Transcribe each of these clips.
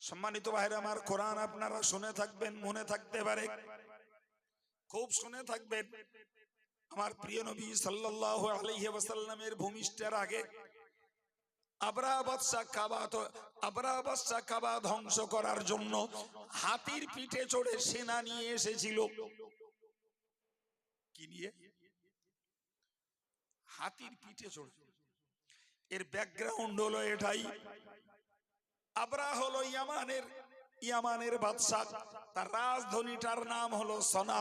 সম্মানিত ভাইরা আমার কোরআন আপনারা শুনে থাকবেন, মনে থাকতে পারে। খুব শুনে থাকবেন। আমার প্রিয় নবী সাল্লাল্লাহু আলাইহি ওয়াসাল্লামের ভূমিষ্ঠের আগে আবরা বাদশা কাবা আবরা বাদশা কাবা ধ্বংস করার জন্য হাতির পিঠে চড়ে সেনা নিয়ে এসেছিল। কি নিয়ে? হাতির পিঠে চড়ে। এর ব্যাকগ্রাউন্ড হলো এটাই। আবরা হলো ইয়ামানের ইয়ামানের বাদশাহ। তার রাজধানীটার নাম হলো সনা।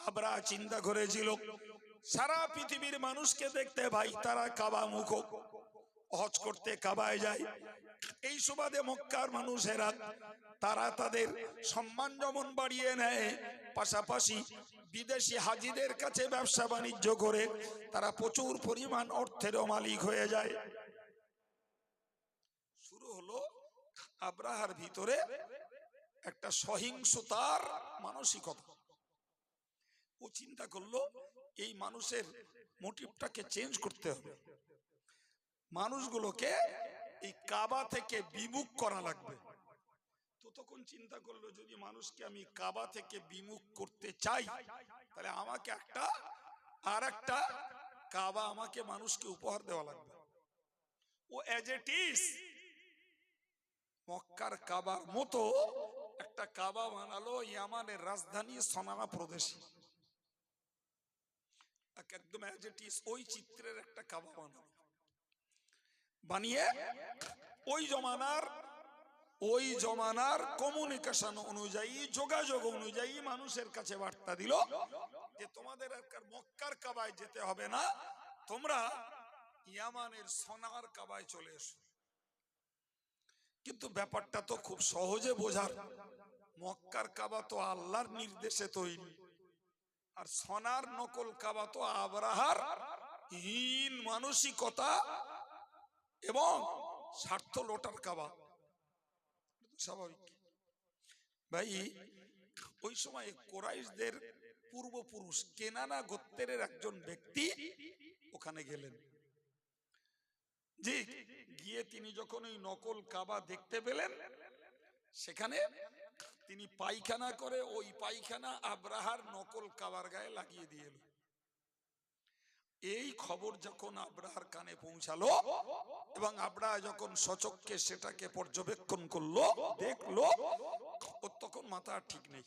আবরা চিন্তা করেছিল, সারা পৃথিবীর মানুষকে দেখতে ভাই, তারা কাবা মুখ। হজ করতে কাবায় যায়। এই সুবাদে মক্কার মানুষেরা, তারা তাদের সম্মান যেমন বাড়িয়ে নেয়, পাশাপাশি বিদেশি হাজিদের কাছে ব্যবসা বাণিজ্য করে, তারা প্রচুর পরিমাণ অর্থেরও মালিক হয়ে যায় শুরু হলো আব্রাহার ভিতরে একটা সহিংসতার মানসিকতা। ও চিন্তা করল, এই মানুষের মোটিভটাকে চেঞ্জ করতে হবে। মানুষগুলোকে এই কাবা থেকে বিমুখ করা লাগবে। তো তখন চিন্তা করল, যদি মানুষকে আমি কাবা থেকে বিমুখ করতে চাই, তাহলে আমাকে একটা, আর একটা কাবা আমাকে মানুষকে উপহার দেওয়া লাগবে। ও এজ এট ইজ মক্কার কাবার মতো একটা কাবা বানালো ইয়ামানের রাজধানী সনামা প্রদেশে। একদম ওই চিত্রের একটা কাবা বানালো। বানিয়ে ওই জমানার ওই জমানার কমিউনিকেশন অনুযায়ী, যোগাযোগ অনুযায়ী মানুষের কাছে বার্তা দিল যে তোমাদের আর মক্কার কাবায় যেতে হবে না, তোমরা ইয়ামানের সোনার কাবায় চলে এসো। কিন্তু ব্যাপারটা তো খুব সহজে বোঝার। মক্কার কাবা তো আল্লাহর নির্দেশে তৈরি। আর সোনার নকল কাবা তো আবরাহার হীন মানসিকতা এবং স্বার্থ লোটার কাবা। স্বাভাবিক। ভাই, ওই সময় কোরাইশদের পূর্বপুরুষ কেনানা গোত্রের একজন ব্যক্তি ওখানে গেলেন। জি গিয়ে তিনি যখন ওই নকল কাবা দেখতে পেলেন, সেখানে তিনি পায়খানা করে ওই পায়খানা আব্রাহার নকল কাবার গায়ে লাগিয়ে দিয়ে এই খবর যখন আব্রাহার কানে পৌঁছালো এবং আব্রাহা যখন সচককে সেটাকে পর্যবেক্ষণ করল, দেখল ওর তখন মাথা ঠিক নেই।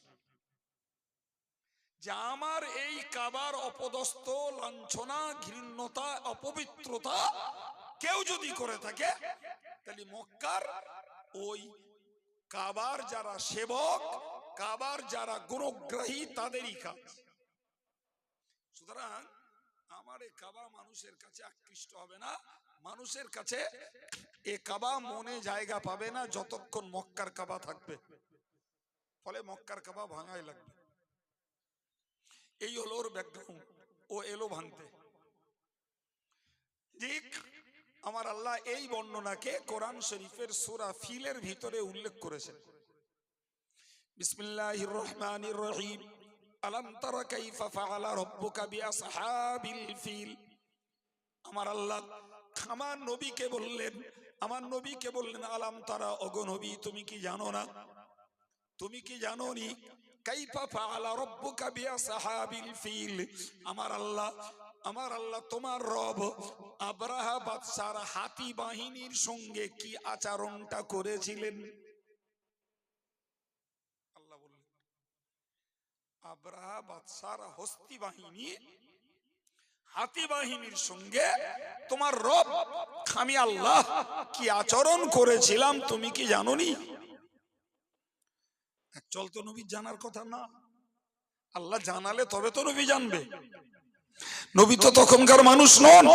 যে আমার এই কাবার অপদস্থ, লাঞ্ছনা, ঘৃণ্যতা, অপবিত্রতা কেউ যদি করে থাকে, তাহলে মক্কার ওই কাবার যারা সেবক, কাবার যারা গুণগ্রাহী তাদেরই কাজ। সুতরাং আমার এ কাবা মানুষের কাছে আকৃষ্ট হবে না। মানুষের কাছে এ কাবা মনে জায়গা পাবে না যতক্ষণ মক্কার কাবা থাকবে। ফলে মক্কার কাবা ভাঙাই লাগবে। এই হলো ওর ব্যাকগ্রাউন্ড ও এলো ভাঙতে। ঠিক আমার আল্লাহ এই বর্ণনাকে কোরআন শরীফের সূরা ফিলের ভিতরে উল্লেখ করেছেন। বিসমিল্লাহির রহমানির রহিম। আলাম কাইফা ফাআলা রাব্বুকা বিআসহাবিল ফিল। আমার আল্লাহ, আমার নবীকে বললেন, আমার নবীকে বললেন, আলাম তারা অগনবী তুমি কি জানো না? তুমি কি জানো নি? কাইফা ফাআলা রাব্বুকা বিআসহাবিল ফিল। আমার আল্লাহ আমার আল্লাহ তোমার রব আব্রাহা বাদশার হাতি বাহিনীর সঙ্গে কি আচরণটা করেছিলেন? আল্লাহ বললেন, আব্রাহা বাদশার হস্তি বাহিনী, হাতি বাহিনীর সঙ্গে তোমার রব, আমি আল্লাহ কি আচরণ করেছিলাম তুমি কি জানোনি? চল তো নবী জানার কথা না। আল্লাহ জানালে তবে তো নবী জানবে। নবী তো তখনকার মানুষ নন।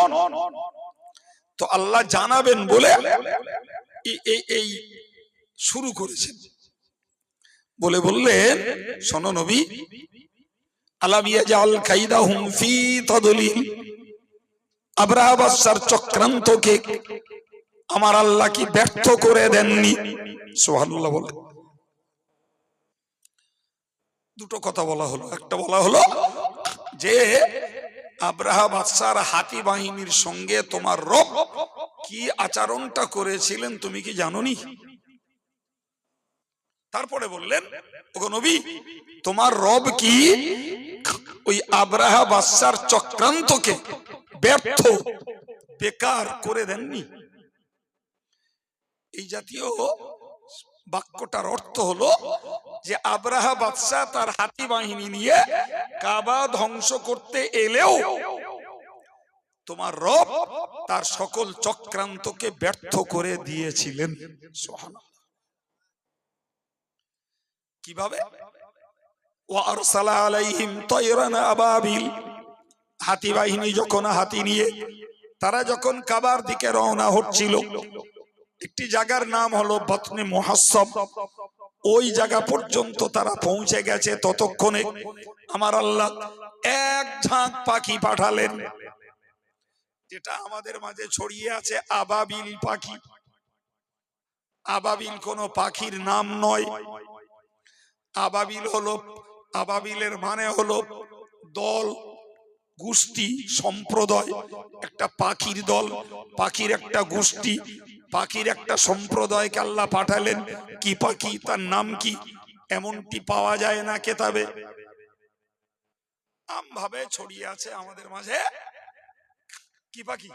তো আল্লাহ জানাবেন বলে এই- শুরু করেছেন। বলে বললেন, শোনো নবী আলামিয়া জাল কাইদাহুম ফি তাদলিল চক্রান্তকে আমার আল্লাহ কি ব্যর্থ করে দেননি? সুবহানাল্লাহ বলে। দুটো কথা বলা হলো। একটা বলা হলো যে আব্রাহা বাদশার হাতি বাহিনীর সঙ্গে তোমার রব কি আচরণটা করেছিলেন তুমি কি তারপরে বললেন নবী, তোমার রব কি ওই আব্রাহা বাদশার চক্রান্তকে ব্যর্থ, বেকার করে দেননি? এই জাতীয় বাক্যটার অর্থ হলো যে আব্রাহা বাদশাহ তার হাতি বাহিনী নিয়ে কাবা ধ্বংস করতে এলেও তোমার রব তার সকল চক্রান্তকে ব্যর্থ করে দিয়েছিলেন। কীভাবে? হাতি বাহিনী যখন হাতি নিয়ে, তারা যখন কাবার দিকে রওনা হচ্ছিল একটি জায়গার নাম হলো বতনে মহাসব। ওই জায়গা পর্যন্ত তারা পৌঁছে গেছে ততক্ষণে। আমার আল্লাহ এক ঝাঁক পাখি পাঠালেন। যেটা আমাদের মাঝে ছড়িয়ে আছে আবাবিল পাখি। আবাবিল কোনো পাখির নাম নয়। আবাবিল হলো, আবাবিলের মানে হলো দল, গোষ্ঠী, সম্প্রদায়। একটা পাখির দল, পাখির একটা গোষ্ঠী। পাখির একটা সম্প্রদায়কে আল্লাহ পাঠালেন। কি পাখি? তার নাম কি? এমনটি পাওয়া যায় না কেতাবে। আমভাবে ছড়িয়ে আছে আমাদের মাঝে। কি পাখি?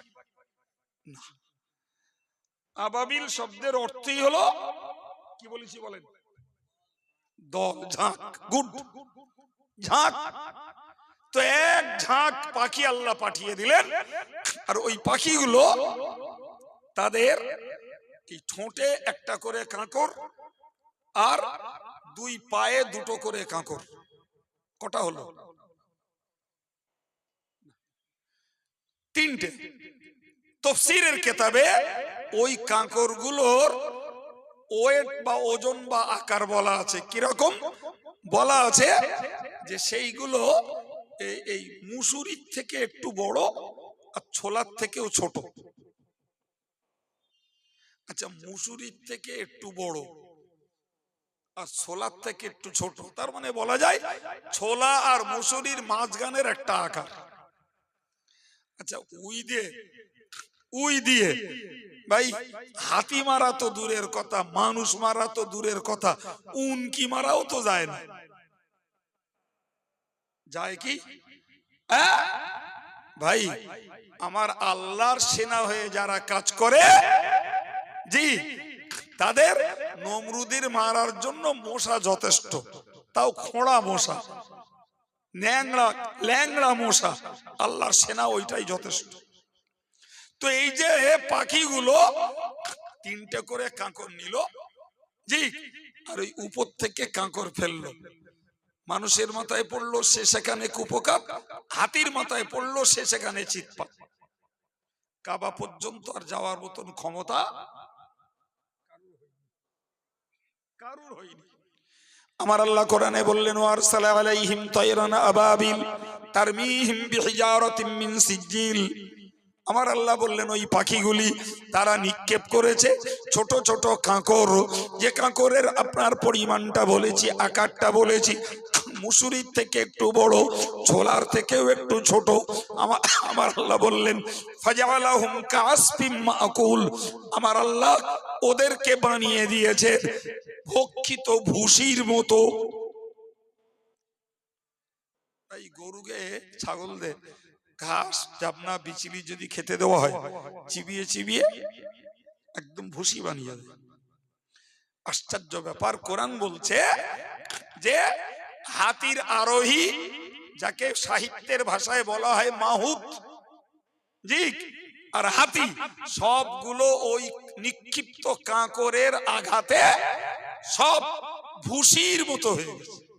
না। আবাবিল শব্দের অর্থই হলো, কি বলেছি বলেন? দল, ঝাঁক গুড ঝাঁক। তো এক ঝাঁক পাখি আল্লাহ পাঠিয়ে দিলেন। আর ওই পাখিগুলো তাদের এই ঠোঁটে একটা করে কাঁকর আর দুই পায়ে দুটো করে কাঁকর। কটা হলো? তিনটে। তফসিরের কেতাবে ওই কাঁকরগুলোর ওয়েট বা ওজন বা আকার বলা আছে। কীরকম? বলা আছে যে সেইগুলো এই মুসুরির থেকে একটু বড় আর ছোলার থেকেও ছোট। আচ্ছা মুসুরির থেকে একটু বড় আর ছোলার থেকে একটু ছোট, তার মানে বলা যায় ছোলা আর মুসুরির মাঝখানের একটা আকার। আচ্ছা উই দিয়ে উই দিয়ে, ভাই, হাতি মারা তো দূরের কথা, মানুষ মারা তো দূরের কথা, উনকি মারাও তো যায় না। যায় কি? আহ? ভাই, আমার আল্লাহর সেনা হয়ে যারা কাজ করে জি, তাদের নমরুদের মারার জন্য মশা যথেষ্ট। তাও খোঁড়া মশা, ন্যাংড়া, ল্যাংড়া মশা, আল্লাহর সেনা ওইটাই যথেষ্ট। তো এই যে পাখিগুলো তিনটে করে কাঁকর নিল, জি, আর ওই উপর থেকে কাঁকর ফেলল। মানুষের মাথায় পড়ল, সে সেখানে কুপকার হাতির মাথায় পড়ল, সে সেখানে চিৎপাত। কাবা পর্যন্ত আর যাওয়ার মতন ক্ষমতা কারুর হয়নি। আমার আল্লাহ কোরআনে বললেন ওয়ারসালা আলাইহিম তায়রান আবাবিল তারমিহিম বিহিজারাতিম মিন সিজিল আমার আল্লাহ বললেন, ওই পাখিগুলি তারা নিক্ষেপ করেছে, ছোট ছোট কাঁকর। যে কাঁকরের আপনার পরিমাণটা বলেছি, আকারটা বলেছি, মুসুরির থেকে একটু বড়, ছোলার থেকেও একটু ছোট। আমার আমার আল্লাহ বললেন, ফাজালাহুম কাসফিম মাকুল। আমার আল্লাহ ওদেরকে বানিয়ে দিয়েছে। ভক্ষিত ভুসির মতো। গরুকে ঘাস যদি খেতে দেওয়া হয়, চিবিয়ে চিবিয়ে একদম বানিয়ে দেয়। আশ্চর্য ব্যাপার, কোরআন বলছে যে হাতির আরোহী, যাকে সাহিত্যের ভাষায় বলা হয় মাহুত জি আর হাতি, সবগুলো ওই নিক্ষিপ্ত কাঁকরের আঘাতে সব ভুসির মতো হয়ে গেছে।